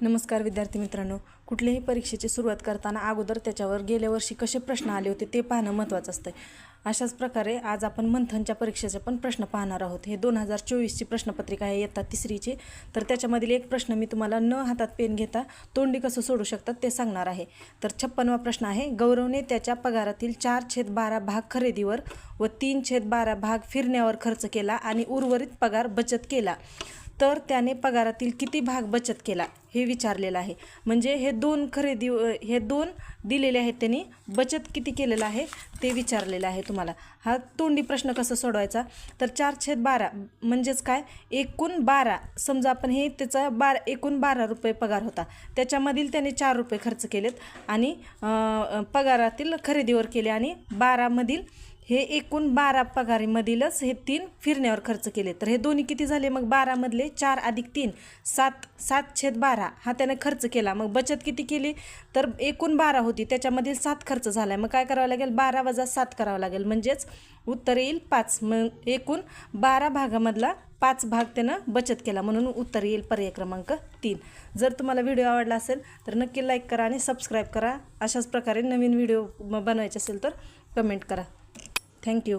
नमस्कार विद्यार्थी मित्रांनो. कुठल्याही परीक्षेची सुरुवात करताना अगोदर त्याच्यावर गेल्या वर्षी कसे प्रश्न आले होते ते पाहणं महत्त्वाचं असतं अशाच प्रकारे आज आपण मंथनच्या परीक्षेचे पण प्रश्न पाहणार आहोत. हे दोन हजार चोवीसची प्रश्नपत्रिका आहे येतात तिसरीची. तर त्याच्यामधील एक प्रश्न मी तुम्हाला न हातात पेन घेता तोंडी कसं सोडू शकतात ते सांगणार आहे. तर छप्पनवा प्रश्न आहे गौरवने त्याच्या पगारातील चार छेद बारा भाग खरेदीवर व तीन छेद बारा भाग फिरण्यावर खर्च केला आणि उर्वरित पगार बचत केला. तर त्याने पगारातील किती भाग बचत केला हे विचारलेलं आहे. म्हणजे हे दोन खरेदी हे दोन दिलेले आहेत त्यांनी बचत किती केलेलं आहे ते विचारलेलं आहे तुम्हाला. हा तोंडी प्रश्न कसा सोडवायचा? तर चार छेद बारा म्हणजेच काय? एकूण बारा समजा आपण हे त्याचा बारा एकूण बारा रुपये पगार होता. त्याच्यामधील त्याने चार रुपये खर्च केलेत आणि पगारातील खरेदीवर केले आणि बारामधील हे एकूण बारा पगारीमधीलच हे तीन फिरण्यावर खर्च केले. तर हे दोन्ही किती झाले? मग बारामधले चार अधिक तीन सात सात छेद बारा. हा त्याने खर्च केला. मग बचत किती केली? तर एकूण बारा होती. त्याच्यामधील सात खर्च झाला. आहे मग काय करावं लागेल? बारा वजा सात करावं लागेल. म्हणजेच उत्तर येईल पाच. मग एकूण बारा भागामधला पाच भाग त्यानं बचत केला. म्हणून उत्तर येईल पर्याय क्रमांक तीन. जर तुम्हाला व्हिडिओ आवडला असेल तर नक्की लाईक करा आणि सबस्क्राईब करा. अशाच प्रकारे नवीन व्हिडिओ बनवायचे असेल तर कमेंट करा. Thank you